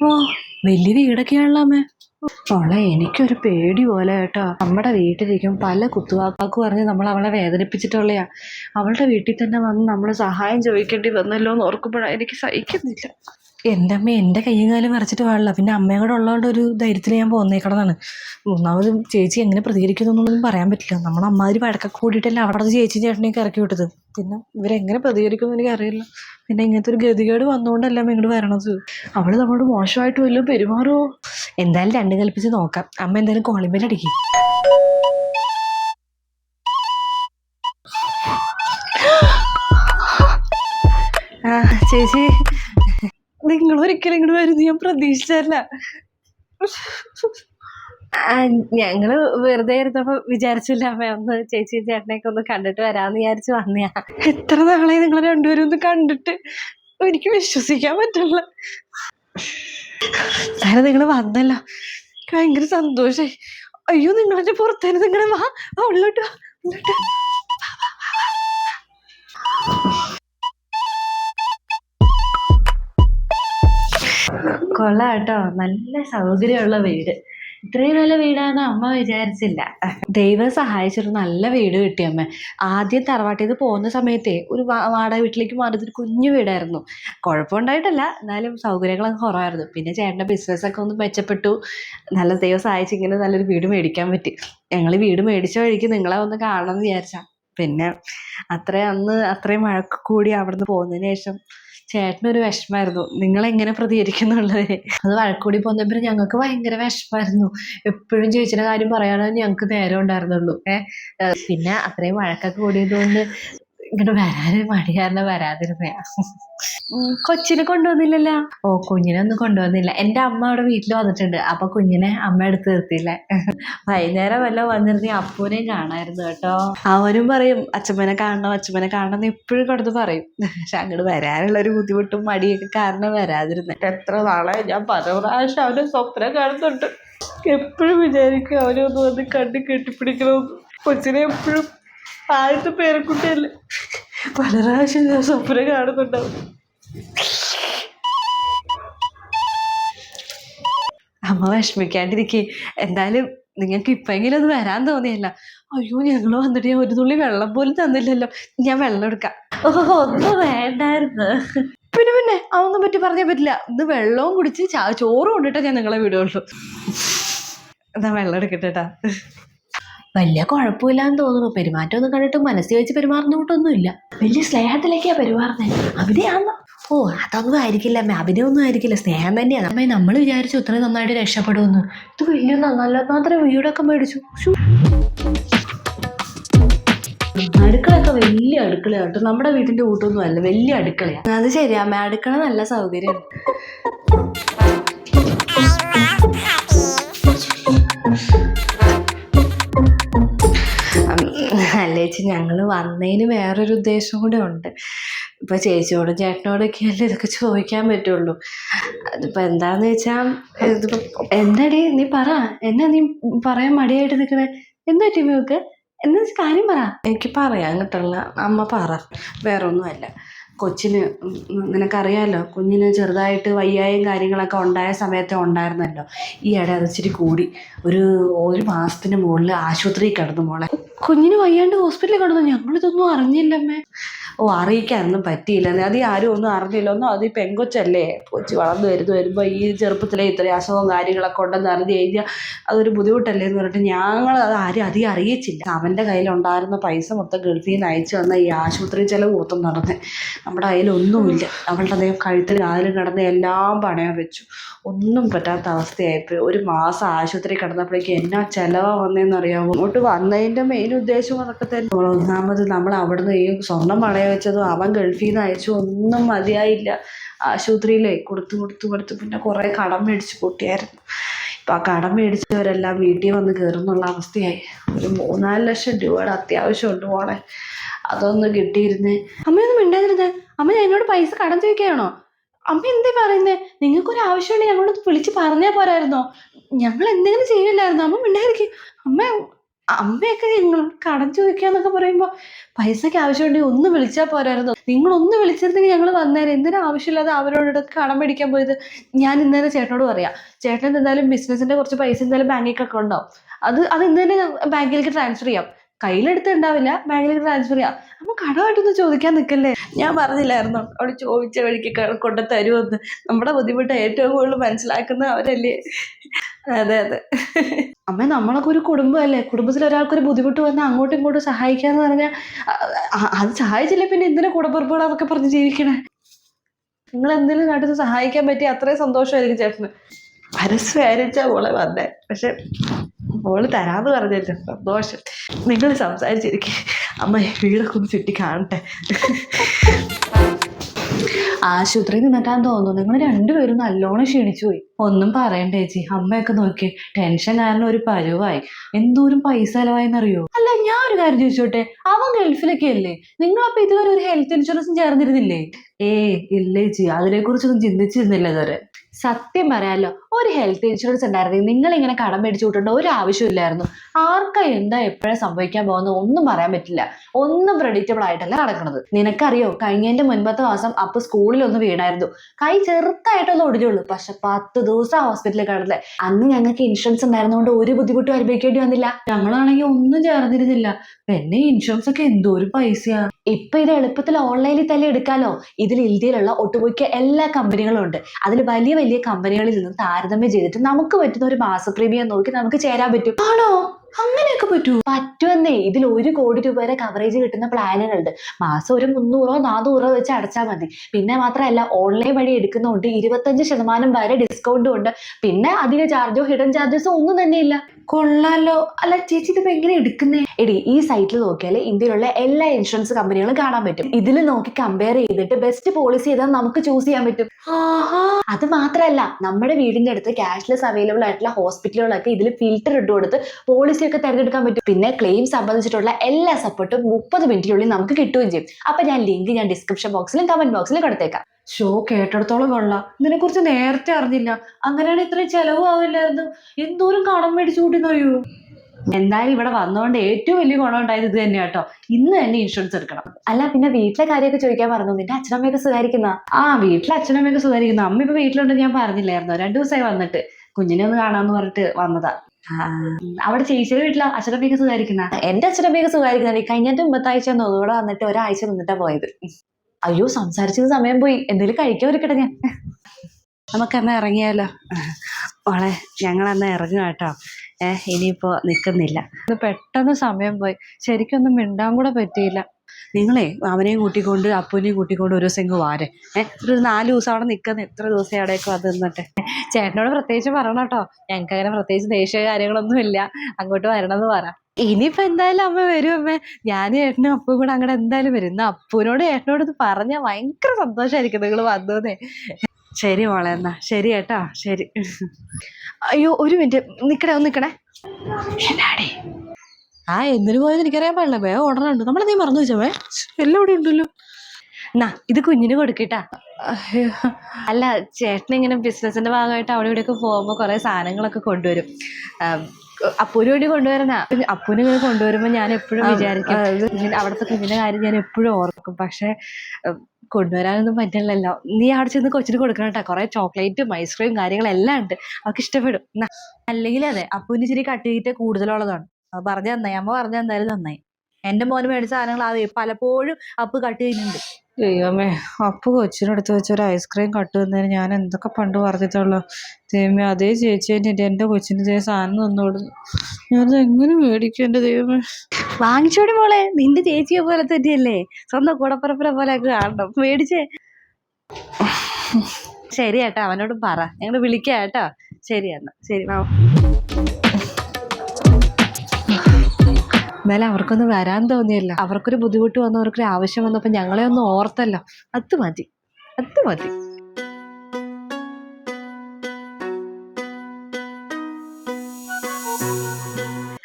ഓ വലിയ വീടൊക്കെയാണല്ലോ അമ്മേ. മോളെ എനിക്കൊരു പേടി പോലെ കേട്ടോ. നമ്മുടെ വീട്ടിലിരിക്കും പല കുത്തുവാക്കാക്ക് പറഞ്ഞ് നമ്മൾ അവളെ വേദനിപ്പിച്ചിട്ടുള്ളയാ. അവളുടെ വീട്ടിൽ തന്നെ വന്ന് നമ്മൾ സഹായം ചോദിക്കേണ്ടി വന്നല്ലോ എന്ന് ഓർക്കുമ്പോഴാണ് എനിക്ക് സഹിക്കുന്നില്ല. എന്റെ അമ്മ എന്റെ കയ്യും കാലും വരച്ചിട്ട് പാടില്ല. പിന്നെ അമ്മയും കൂടെ ഉള്ളതുകൊണ്ട് ഒരു ധൈര്യത്തിൽ ഞാൻ പോന്നേക്കണതാണ് ഒന്നാമത് ചേച്ചി എങ്ങനെ പ്രതികരിക്കുന്നൊന്നും പറയാൻ പറ്റില്ല. നമ്മുടെ അമ്മാതിരി വഴക്കൊക്കെ കൂടിയിട്ടല്ലേ അവിടെ ചേച്ചി ചേട്ടനെയൊക്കെ ഇറക്കി വിട്ടത്. പിന്നെ ഇവരെങ്ങനെ പ്രതികരിക്കുമെന്ന് എനിക്കറിയില്ല പിന്നെ ഇങ്ങനത്തെ ഒരു ഗതികേട് വന്നുകൊണ്ടല്ല ഇങ്ങോട്ട് വരണത്. അവൾ നമ്മളോട് മോശമായിട്ട് വല്ലതും പെരുമാറുമോ എന്തായാലും രണ്ടും കൽപ്പിച്ച് നോക്കാം. അമ്മ എന്തായാലും കോളിംബെൽ അടിക്കും. ചേച്ചി നിങ്ങൾ ഒരിക്കലും ഇങ്ങോട്ട് വരുന്നു ഞാൻ പ്രതീക്ഷിച്ചല്ല ഞങ്ങൾ വെറുതെ ഇരുന്നപ്പോ വിചാരിച്ചില്ല അമ്മ ഒന്ന് ചേച്ചി ചേട്ടനെയൊക്കെ ഒന്ന് കണ്ടിട്ട് വരാന്ന് വിചാരിച്ച് വന്നയാ. എത്ര നാളെ നിങ്ങൾ രണ്ടുപേരും ഒന്ന് കണ്ടിട്ട്? എനിക്ക് വിശ്വസിക്കാൻ പറ്റില്ല. എന്തായാലും നിങ്ങൾ വന്നല്ലോ. എനിക്ക് ഭയങ്കര സന്തോഷായി. അയ്യോ നിങ്ങളെ പുറത്തേന് നിങ്ങളെ വാ. വാ, ഉള്ളോട്ട് ഉള്ളോട്ട് കൊള്ളാം കേട്ടോ നല്ല സൗകര്യമുള്ള വീട്. ഇത്രയും നല്ല വീടാണെന്ന് അമ്മ വിചാരിച്ചില്ല. ദൈവം സഹായിച്ചൊരു നല്ല വീട് കിട്ടി അമ്മ. ആദ്യം തറവാട്ടിൽ നിന്ന് പോകുന്ന സമയത്തെ ഒരു വാടക വീട്ടിലേക്ക് മാറിയതൊരു കുഞ്ഞു വീടായിരുന്നു. കുഴപ്പമുണ്ടായിട്ടല്ല. എന്നാലും സൗകര്യങ്ങളൊക്കെ കുറവായിരുന്നു. പിന്നെ ചേട്ടന്റെ ബിസിനസ്സൊക്കെ ഒന്ന് മെച്ചപ്പെട്ടു. നല്ല ദൈവം സഹായിച്ച് ഇങ്ങനെ നല്ലൊരു വീട് മേടിക്കാൻ പറ്റി. ഞങ്ങൾ വീട് മേടിച്ച വഴിക്ക് നിങ്ങളെ ഒന്ന് കാണണം എന്ന് വിചാരിച്ചാ. പിന്നെ അത്രയും അന്ന് അത്രയും മഴക്ക് കൂടി അവിടുന്ന് പോകുന്നതിന് ശേഷം ചേട്ടനൊരു വിഷമായിരുന്നു. നിങ്ങളെങ്ങനെ പ്രതികരിക്കുന്നുള്ളത്? അത് വഴക്കൂടി പോന്നപ്പോൾ ഞങ്ങൾക്ക് ഭയങ്കര വിഷമായിരുന്നു. എപ്പോഴും ചേച്ചിയുടെ കാര്യം പറയാനേ ഞങ്ങൾക്ക് നേരം ഉണ്ടായിരുന്നുള്ളൂ. ഏഹ് പിന്നെ അത്രയും വഴക്കൊക്കെ കൂടിയതുകൊണ്ട് ഇങ്ങോട്ട് വരാൻ മടി കാരണം വരാതിരുന്നയാ കൊച്ചിനെ കൊണ്ടുവന്നില്ലല്ലോ? ഓ കുഞ്ഞിനെ ഒന്നും കൊണ്ടുവന്നില്ല. എന്റെ അമ്മ അവിടെ വീട്ടിൽ വന്നിട്ടുണ്ട്. അപ്പൊ കുഞ്ഞിനെ അമ്മ എടുത്ത് നിർത്തിയില്ല? വൈകുന്നേരം വല്ല വന്നിരുന്ന അപ്പൂനെയും കാണായിരുന്നു കേട്ടോ. അവനും പറയും അച്ഛമ്മനെ കാണണം അച്ഛമ്മനെ കാണണം എന്ന് എപ്പോഴും കൊടുത്ത് പറയും. പക്ഷെ അങ്ങോട്ട് വരാനുള്ള ഒരു ബുദ്ധിമുട്ടും മടിയൊക്കെ കാരണം വരാതിരുന്നേ. എത്ര നാളെ ഞാൻ പല പ്രാവശ്യം അവനെ സ്വപ്നം കാണുന്നുണ്ട്. എപ്പോഴും വിചാരിക്കും അവനെ ഒന്ന് വന്ന് കണ്ട് കെട്ടിപ്പിടിക്കണമെന്ന്. കൊച്ചിനെ എപ്പോഴും ആദ്യത്തെ പേരക്കുട്ടിയല്ലേ? പല പ്രാവശ്യം ഞാൻ സ്വപ്നം കാണുന്നുണ്ടാവും. അമ്മ വിഷമിക്കാണ്ടിരിക്കേ. എന്തായാലും നിങ്ങൾക്ക് ഇപ്പെങ്കിലും അത് വരാൻ തോന്നിയല്ല. അയ്യോ ഞങ്ങൾ വന്നിട്ട് ഞാൻ ഒരു തുള്ളി വെള്ളം പോലും തന്നില്ലല്ലോ. ഞാൻ വെള്ളം എടുക്കാം. ഓ ഒന്നും വേണ്ടായിരുന്നു. പിന്നെ പിന്നെ അതൊന്നും പറ്റി പറഞ്ഞാൽ പറ്റില്ല. ഇന്ന് വെള്ളവും കുടിച്ച് ചോറ് കൊണ്ടിട്ടേ ഞാൻ നിങ്ങളെ വിടുകയുള്ളൂ എന്നാ വെള്ളം എടുക്കട്ടെട്ടാ വലിയ കുഴപ്പമില്ലാന്ന് തോന്നുന്നു. പെരുമാറ്റമൊന്നും കണ്ടിട്ട് മനസ്സിൽ വെച്ച് പെരുമാറുന്നോട്ടൊന്നുമില്ല വലിയ സ്നേഹത്തിലേക്കാ പെരുമാറുന്നത് അഭിനയാണോ ഓ അതൊന്നും ആയിരിക്കില്ല അമ്മ. അഭിനയൊന്നും ആയിരിക്കില്ല. സ്നേഹം തന്നെയാണ് അമ്മ നമ്മൾ വിചാരിച്ചു ഇത്രയും നന്നായിട്ട് രക്ഷപ്പെടുമെന്ന്. ഇത് വലിയ നല്ല മാത്രം വീടൊക്കെ മേടിച്ചു. അടുക്കളൊക്കെ അടുക്കളയൊക്കെ വലിയ അടുക്കളയാട്ടോ നമ്മുടെ വീട്ടിന്റെ കൂട്ടൊന്നും അല്ല. വലിയ അടുക്കളയാണ് അത് ശരിയാ അമ്മ. അടുക്കള നല്ല സൗകര്യമാണ്. ചേച്ചി ഞങ്ങൾ വന്നതിന് വേറൊരു ഉദ്ദേശം കൂടെ ഉണ്ട്. ഇപ്പം ചേച്ചിയോടും ചേട്ടനോടൊക്കെ അല്ലേ ഇതൊക്കെ ചോദിക്കാൻ പറ്റുള്ളൂ. അതിപ്പോൾ എന്താന്ന് വെച്ചാൽ ഇതിപ്പോൾ എന്താടി നീ പറ. എന്നാ നീ പറയാൻ മടിയായിട്ട് നിൽക്കണേ എന്താ ടീമൊക്കെ എന്താ കാര്യം പറ. എനിക്ക് പറയാൻ കിട്ടുള്ള അമ്മ പറ. വേറെ ഒന്നുമല്ല കൊച്ചിന് നിനക്കറിയാമല്ലോ കുഞ്ഞിന് ചെറുതായിട്ട് വയ്യായും കാര്യങ്ങളൊക്കെ ഉണ്ടായ സമയത്തെ ഉണ്ടായിരുന്നല്ലോ. ഈ ഇട അത് ഇച്ചിരി കൂടി. ഒരു ഒരു മാസത്തിന് മുകളിൽ ആശുപത്രിയിൽ കിടന്നു മോളെ. കുഞ്ഞിന് വയ്യാണ്ട് ഹോസ്പിറ്റലിൽ കിടന്നു. ഞങ്ങളിതൊന്നും അറിഞ്ഞില്ലമ്മേ. ഓ അറിയിക്കാനൊന്നും പറ്റിയില്ല അത് ആരും ഒന്നും അറിഞ്ഞില്ല. ഒന്നും അത് ഈ പെങ്കൊച്ചല്ലേ? കൊച്ചു വളർന്നു വരുന്നു വരുമ്പോൾ ഈ ചെറുപ്പത്തിലെ ഇത്രയും അസുഖവും കാര്യങ്ങളൊക്കെ ഉണ്ടെന്ന് അറിഞ്ഞു കഴിഞ്ഞാൽ അതൊരു ബുദ്ധിമുട്ടല്ലേ എന്ന് പറഞ്ഞിട്ട് ഞങ്ങൾ അത് ആരും അധികം അറിയിച്ചില്ല. അവന്റെ കയ്യിലുണ്ടായിരുന്ന പൈസ മൊത്തം ഗൾഫിൽ നിന്ന് അയച്ചു വന്ന ഈ ആശുപത്രി ചിലവ് മൊത്തം നടന്ന്. നമ്മുടെ കയ്യിലൊന്നുമില്ല. അവളുടെ അദ്ദേഹം കഴുത്തിൽ കാതിലും കിടന്ന് എല്ലാം പണയം വെച്ചു. ഒന്നും പറ്റാത്ത അവസ്ഥയായിപ്പോയി. ഒരു മാസം ആശുപത്രി കിടന്നപ്പോഴേക്കും എന്നാ ചിലവാ വന്നതെന്ന് അറിയാമോ ഇങ്ങോട്ട് വന്നതിന്റെ മെയിൻ ഉദ്ദേശം അതൊക്കെ തന്നെ. ഒന്നാമത് നമ്മൾ അവിടുന്ന് ഈ സ്വർണം പണയം വെച്ചതും അവൻ ഗൾഫിൽ നിന്ന് അയച്ചു ഒന്നും മതിയായില്ല. ആശുപത്രിയിലേ കൊടുത്തു കൊടുത്തു കൊടുത്തു. പിന്നെ കുറേ കടം മേടിച്ച് പൊട്ടിയായിരുന്നു. ഇപ്പം ആ കടം മേടിച്ചവരെല്ലാം വീട്ടിൽ വന്ന് കയറുന്നുള്ള അവസ്ഥയായി. ഒരു മൂന്നാൽ ലക്ഷം രൂപയുടെ അത്യാവശ്യമുണ്ട് പോണെ അതൊന്ന് കിട്ടിയിരുന്നേ. അമ്മയൊന്നും മിണ്ടാതിരുന്നേ. അമ്മ എന്നോട് പൈസ കടം ചോദിക്കുകയാണോ? അമ്മ എന്തേ പറയുന്നേ? നിങ്ങൾക്കൊരു ആവശ്യമുണ്ടെങ്കിൽ ഞങ്ങളോട് വിളിച്ച് പറഞ്ഞാൽ പോരായിരുന്നോ? ഞങ്ങൾ എന്തെങ്കിലും ചെയ്യില്ലായിരുന്നു? അമ്മ മിണ്ടായിരിക്കും അമ്മ അമ്മയൊക്കെ നിങ്ങൾ കടം ചോദിക്കാന്നൊക്കെ പറയുമ്പോ പൈസക്ക് ആവശ്യമുണ്ടെങ്കിൽ ഒന്ന് വിളിച്ചാൽ പോരായിരുന്നു. നിങ്ങൾ ഒന്ന് വിളിച്ചിരുന്നെങ്കിൽ ഞങ്ങൾ വന്നേരം എന്തിനാ ആവശ്യമില്ലാതെ അവരോട് കടം മേടിക്കാൻ പോയത്? ഞാൻ ഇന്നലെ ചേട്ടനോട് പറയാം. ചേട്ടൻ എന്തായാലും ബിസിനസിന്റെ കുറച്ച് പൈസ എന്തായാലും ബാങ്കിലേക്ക് ഉണ്ടാവും. അത് അത് ഇന്ന് ബാങ്കിലേക്ക് ട്രാൻസ്ഫർ ചെയ്യാം. കയ്യിലെടുത്ത് ഉണ്ടാവില്ല ബാങ്കിലേക്ക് ട്രാൻസ്ഫർ ചെയ്യാം. അപ്പൊ കടമായിട്ടൊന്ന് ചോദിക്കാൻ നിൽക്കല്ലേ ഞാൻ പറഞ്ഞില്ലായിരുന്നു. അവിടെ ചോദിച്ച വഴിക്ക് കൊണ്ട് തരുമെന്ന് നമ്മുടെ ബുദ്ധിമുട്ട് ഏറ്റവും കൂടുതൽ മനസ്സിലാക്കുന്ന അവരല്ലേ? അതെ അതെ. അമ്മ നമ്മളൊക്കെ ഒരു കുടുംബമല്ലേ? കുടുംബത്തിൽ ഒരാൾക്കൊരു ബുദ്ധിമുട്ട് വന്നാൽ അങ്ങോട്ടും ഇങ്ങോട്ടും സഹായിക്കാന്ന് പറഞ്ഞാൽ അത് സഹായിച്ചില്ല പിന്നെ എന്തിനാ കുടപ്പുറപ്പുകളൊക്കെ പറഞ്ഞ് ജീവിക്കണേ? നിങ്ങൾ എന്തെങ്കിലും നാട്ടിൽ സഹായിക്കാൻ പറ്റി അത്രയും സന്തോഷമായിരിക്കും ചേട്ടന്. പരസ്യമായിരിച്ചാ മോളെ വന്നേ. പക്ഷെ മോൾ തരാന്ന് പറഞ്ഞല്ലോ. സന്തോഷം. നിങ്ങൾ സംസാരിച്ചിരിക്കും. അമ്മ വീടൊക്കെ ഒന്ന് ചുറ്റി കാണട്ടെ. ആശുപത്രിയിൽ നിന്നിട്ടാന്ന് തോന്നുന്നു. നിങ്ങൾ രണ്ടുപേരും നല്ലോണം ക്ഷീണിച്ചു പോയി. ഒന്നും പറയണ്ട ചേച്ചി. അമ്മയൊക്കെ നോക്കി ടെൻഷൻ കാരണം ഒരു പരുവായി. എന്തോരം പൈസ ചെലവായെന്നറിയോ? അല്ല ഞാൻ ഒരു കാര്യം ചോദിച്ചോട്ടെ. അവൻ ഗൾഫിലൊക്കെ അല്ലേ? നിങ്ങൾ നിങ്ങളപ്പോ ഇതുവരെ ഒരു ഹെൽത്ത് ഇൻഷുറൻസും ചേർന്നിരുന്നില്ലേ? ഏ ഇല്ലേച്ചി അതിനെക്കുറിച്ചൊന്നും അതിനെ കുറിച്ചൊന്നും ചിന്തിച്ചിരുന്നില്ല ഇതുവരെ. സത്യം പറയാലോ ഒരു ഹെൽത്ത് ഇൻഷുറൻസ് ഉണ്ടായിരുന്നെങ്കിൽ നിങ്ങൾ ഇങ്ങനെ കടം മേടിച്ചു വിട്ടേണ്ട ഒരു ആവശ്യമില്ലായിരുന്നു. ആർക്കാ എന്താ എപ്പോഴാ സംഭവിക്കാൻ പോകുന്നത് ഒന്നും പറയാൻ പറ്റില്ല. ഒന്നും പ്രഡിക്റ്റബിൾ ആയിട്ടല്ല നടക്കുന്നത് നിനക്കറിയോ കഴിഞ്ഞതിന്റെ മുൻപത്തെ മാസം അപ്പൊ സ്കൂളിൽ ഒന്ന് വീണായിരുന്നു. കൈ ചെറുതായിട്ടൊന്ന് ഒടിഞ്ഞുള്ളൂ. പക്ഷെ പത്ത് ദിവസം ഹോസ്പിറ്റലിൽ കിടന്നില്ലേ. അന്ന് ഞങ്ങൾക്ക് ഇൻഷുറൻസ് ഉണ്ടായിരുന്നതുകൊണ്ട് ഒരു ബുദ്ധിമുട്ടും അനുഭവിക്കേണ്ടി വന്നില്ല. ഞങ്ങളാണെങ്കിൽ ഒന്നും ചേർന്നിരുന്നില്ല. പിന്നെ ഇൻഷുറൻസ് ഒക്കെ എന്തോ ഒരു പൈസയാ. ഇപ്പൊ ഇത് എളുപ്പത്തിൽ ഓൺലൈനിൽ തന്നെ എടുക്കാലോ ഇതിൽ ഇന്ത്യയിലുള്ള ഒട്ടുമിക്ക എല്ലാ കമ്പനികളും ഉണ്ട്. അതിൽ വലിയ വലിയ കമ്പനികളിൽ നിന്ന് താരതമ്യം ചെയ്തിട്ട് നമുക്ക് പറ്റുന്ന ഒരു മാസ പ്രീമിയം നോക്കി നമുക്ക് ചേരാൻ പറ്റും. ആണോ? അങ്ങനെയൊക്കെ പറ്റൂ. പറ്റുമെന്നേ. ഇതിൽ ഒരു കോടി രൂപ വരെ കവറേജ് കിട്ടുന്ന പ്ലാനുകളുണ്ട് മാസം ഒരു മുന്നൂറോ നാനൂറോ വെച്ച് അടച്ചാൽ മതി. പിന്നെ മാത്രമല്ല ഓൺലൈൻ വഴി എടുക്കുന്നതുകൊണ്ട് ഇരുപത്തഞ്ച് ശതമാനം വരെ ഡിസ്കൗണ്ടും ഉണ്ട്. പിന്നെ അധിക ചാർജോ ഹിഡൻ ചാർജസോ ഒന്നും തന്നെ ഇല്ല. കൊള്ളാലോ. അല്ല ചേച്ചി ഇതിപ്പോ എങ്ങനെ എടുക്കുന്നേ? എടി ഈ സൈറ്റിൽ നോക്കിയാൽ ഇന്ത്യയിലുള്ള എല്ലാ ഇൻഷുറൻസ് കമ്പനികളും കാണാൻ പറ്റും. ഇതിൽ നോക്കി കമ്പയർ ചെയ്തിട്ട് ബെസ്റ്റ് പോളിസി ഏതാ നമുക്ക് ചൂസ് ചെയ്യാൻ പറ്റും. അത് മാത്രമല്ല നമ്മുടെ വീടിന്റെ അടുത്ത് ക്യാഷ്ലെസ് അവൈലബിൾ ആയിട്ടുള്ള ഹോസ്പിറ്റലുകളൊക്കെ ഇതിൽ ഫിൽറ്റർ ഇട്ട് കൊടുത്ത് പോളിസി ഒക്കെ തിരഞ്ഞെടുക്കാൻ പറ്റും. പിന്നെ ക്ലെയിം സംബന്ധിച്ചിട്ടുള്ള എല്ലാ സപ്പോർട്ടും മുപ്പത് മിനിറ്റിനുള്ളിൽ നമുക്ക് കിട്ടുകയും ചെയ്യും. അപ്പൊ ഞാൻ ലിങ്ക് ഞാൻ ഡിസ്ക്രിപ്ഷൻ ബോക്സിലും കമന്റ് ബോക്സിലും കൊടുത്തേക്കാം. ഷോ കേട്ടിടത്തോളം കൊള്ളാം. ഇതിനെ കുറിച്ച് നേരത്തെ അറിഞ്ഞില്ല. അങ്ങനെയാണ് ഇത്രയും ചെലവും ആവില്ലായിരുന്നു. എന്തോരം കടം മേടിച്ചു കൂട്ടിന്നറിയൂ എന്തായാലും ഇവിടെ വന്നുകൊണ്ട് ഏറ്റവും വലിയ ഗുണം ഉണ്ടായത് ഇത് തന്നെ കേട്ടോ ഇന്ന് തന്നെ ഇൻഷുറൻസ് എടുക്കണം. അല്ല പിന്നെ വീട്ടിലെ കാര്യമൊക്കെ ചോദിക്കാൻ പറഞ്ഞു. നിന്റെ അച്ഛനമ്മയൊക്കെ സുഖാരിക്കുന്ന ആ വീട്ടിലെ അച്ഛനമ്മയൊക്കെ സുഖാരിക്കുന്ന അമ്മ ഇപ്പൊ വീട്ടിലുണ്ട് ഞാൻ പറഞ്ഞില്ലായിരുന്നോ? രണ്ടു ദിവസമായി വന്നിട്ട്. കുഞ്ഞിനെ ഒന്ന് കാണാന്ന് പറഞ്ഞിട്ട് വന്നതാ. അവിടെ ചേച്ചിയുടെ വീട്ടിൽ അച്ഛനമ്മയൊക്കെ സുഖമായിരിക്കുന്ന? എന്റെ അച്ഛനമ്മയൊക്കെ സുഖമായിരിക്കുന്ന. കഴിഞ്ഞിട്ട് മുമ്പത്താഴ്ച ഒന്നുകൂടെ വന്നിട്ട് ഒരാഴ്ച നിന്നിട്ടാ പോയത്. അയ്യോ സംസാരിച്ചത് സമയം പോയി. എന്തെങ്കിലും കഴിക്കാൻ ഒരുക്കട്ടെ ഞാൻ. നമുക്കെന്നാ ഇറങ്ങിയാലോ? മോളെ ഞങ്ങളന്ന് ഇറങ്ങുക കേട്ടോ. ഏഹ് ഇനിയിപ്പോ നിക്കുന്നില്ല. പെട്ടെന്ന് സമയം പോയി. ശരിക്കൊന്നും മിണ്ടാൻ കൂടെ പറ്റിയില്ല. നിങ്ങളെ അവനെയും കൂട്ടിക്കൊണ്ട് അപ്പൂനെയും കൂട്ടിക്കൊണ്ട് ഒരു ദിവസം ഇങ്ങ് വാരെ. ഏഹ് ഒരു നാല് ദിവസം അവിടെ നിൽക്കുന്ന. എത്ര ദിവസം അവിടെയൊക്കെ അത് നിന്നിട്ട്. ചേട്ടനോട് പ്രത്യേകിച്ച് പറയണം കേട്ടോ. ഞങ്ങൾക്ക് അങ്ങനെ പ്രത്യേകിച്ച് ദേഷ്യ കാര്യങ്ങളൊന്നും ഇല്ല അങ്ങോട്ട് വരണമെന്ന് പറ. ഇനിയിപ്പോ എന്തായാലും അമ്മ വരും അമ്മ. ഞാനും ഏട്ടനും അപ്പും കൂടെ അങ്ങോട്ട് എന്തായാലും വരും. ഇന്ന് അപ്പൂനോട് ഏട്ടനോട് ഇത് പറഞ്ഞാൽ ഭയങ്കര സന്തോഷമായിരിക്കും നിങ്ങൾ വന്നതേ ശരി മോളെ എന്നാ. ശരി ഏട്ടാ. ശരി. അയ്യോ ഒരു മിനിറ്റ്. നിക്കണേ ഒന്ന് നിക്കണേ. എന്നാടേ? ആ എന്തിനു പോയെന്ന് എനിക്കറിയാൻ പാടില്ല. വേ ഓർഡർ ഉണ്ട്. നമ്മൾ നീ മറന്നു വെച്ചോ വേ? എല്ലാം ഇവിടെ ഉണ്ടല്ലോ. എന്നാ ഇത് കുഞ്ഞിന് കൊടുക്കട്ടാ. അല്ല ചേട്ടൻ ഇങ്ങനെ ബിസിനസിന്റെ ഭാഗമായിട്ട് അവിടെ ഇവിടെയൊക്കെ പോകുമ്പോൾ കുറെ സാധനങ്ങളൊക്കെ കൊണ്ടുവരും. അപ്പൂന് വേണ്ടി കൊണ്ടുവരണ അപ്പൂന് ഇങ്ങനെ കൊണ്ടുവരുമ്പോൾ ഞാൻ എപ്പോഴും വിചാരിക്കും. അവിടുത്തെ കുഞ്ഞിന്റെ കാര്യം ഞാൻ എപ്പോഴും ഓർക്കും. പക്ഷെ കൊണ്ടുവരാനൊന്നും പറ്റില്ലല്ലോ നീ അവിടെ ചെന്ന് കൊച്ചിന് കൊടുക്കണം കേട്ടോ കുറെ ചോക്ലേറ്റും ഐസ്ക്രീം കാര്യങ്ങളെല്ലാം ഉണ്ട്. അവർക്ക് ഇഷ്ടപ്പെടും. അല്ലെങ്കിൽ അതെ അപ്പൂന് ഇച്ചിരി കട്ട് ചെയ്തിട്ട് കൂടുതലുള്ളതാണ്. അത് പറഞ്ഞു തന്നായി അമ്മ പറഞ്ഞു തന്നാലും നന്നായി. എന്റെ മോന് മേടിച്ച സാധനങ്ങൾ അത് പലപ്പോഴും അപ്പ് കട്ട് ചെയ്യുന്നുണ്ട്. ദൈവമേ അപ്പ് കൊച്ചിനടുത്ത് വെച്ച ഒരു ഐസ്ക്രീം കട്ട് തന്നതിന് ഞാൻ എന്തൊക്കെ പണ്ട് പറഞ്ഞിട്ടുള്ളു. ദൈവമേ അതേ ചേച്ചി തന്നെ എന്റെ കൊച്ചിന് ഇതേ സാധനം തന്നോളൂ ഞാനത് എങ്ങനെ മേടിക്കും എന്റെ ദൈവമേ? വാങ്ങിച്ചോടി മോളെ. നിന്റെ ചേച്ചിയെ പോലെ തന്നെയല്ലേ. സ്വന്തം കൂടപ്പറപ്പിനെ പോലെ ഒക്കെ കാണണം. മേടിച്ചേ. ശരി ഏട്ടാ അവനോട് പറ. ഞങ്ങൾ വിളിക്കാം കേട്ടോ ശരി എന്നാ. ശരി വാ എന്നാലും അവർക്കൊന്നും വരാൻ തോന്നിയല്ല. അവർക്കൊരു ബുദ്ധിമുട്ട് വന്നു അവർക്കൊരു ആവശ്യം വന്നപ്പോൾ ഞങ്ങളെ ഒന്ന് ഓർത്തല്ലോ. അത് മതി. അത് മതി.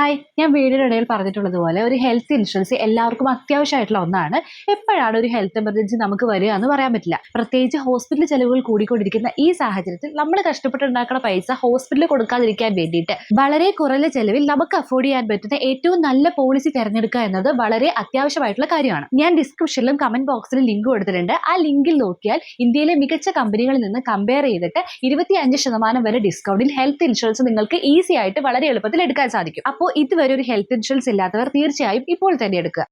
ഹായ് ഞാൻ വീടിന്റെ ഇടയിൽ പറഞ്ഞിട്ടുള്ളതുപോലെ ഒരു ഹെൽത്ത് ഇൻഷുറൻസ് എല്ലാവർക്കും അത്യാവശ്യമായിട്ടുള്ള ഒന്നാണ്. എപ്പോഴാണ് ഒരു ഹെൽത്ത് എമർജൻസി നമുക്ക് വരിക എന്ന് പറയാൻ പറ്റില്ല. പ്രത്യേകിച്ച് ഹോസ്പിറ്റൽ ചെലവുകൾ കൂടിക്കൊണ്ടിരിക്കുന്ന ഈ സാഹചര്യത്തിൽ നമ്മൾ കഷ്ടപ്പെട്ടുണ്ടാക്കുന്ന പൈസ ഹോസ്പിറ്റലിൽ കൊടുക്കാതിരിക്കാൻ വേണ്ടിയിട്ട് വളരെ കുറഞ്ഞ ചെലവിൽ നമുക്ക് അഫോർഡ് ചെയ്യാൻ പറ്റുന്ന ഏറ്റവും നല്ല പോളിസി തിരഞ്ഞെടുക്കുക എന്നത് വളരെ അത്യാവശ്യമായിട്ടുള്ള കാര്യമാണ്. ഞാൻ ഡിസ്ക്രിപ്ഷനിലും കമന്റ് ബോക്സിലും ലിങ്ക് കൊടുത്തിട്ടുണ്ട് ആ ലിങ്കിൽ നോക്കിയാൽ ഇന്ത്യയിലെ മികച്ച കമ്പനികളിൽ നിന്ന് കമ്പയർ ചെയ്തിട്ട് ഇരുപത്തി അഞ്ച് ശതമാനം വരെ ഡിസ്കൗണ്ടിൽ ഹെൽത്ത് ഇൻഷുറൻസ് നിങ്ങൾക്ക് ഈസി ആയിട്ട് വളരെ എളുപ്പത്തിൽ എടുക്കാൻ സാധിക്കും. അപ്പോൾ ഇതുവരെ ഒരു ഹെൽത്ത് ഇൻഷുറൻസ് ഇല്ലാത്തവർ തീർച്ചയായും ഇപ്പോൾ തന്നെ എടുക്കുക.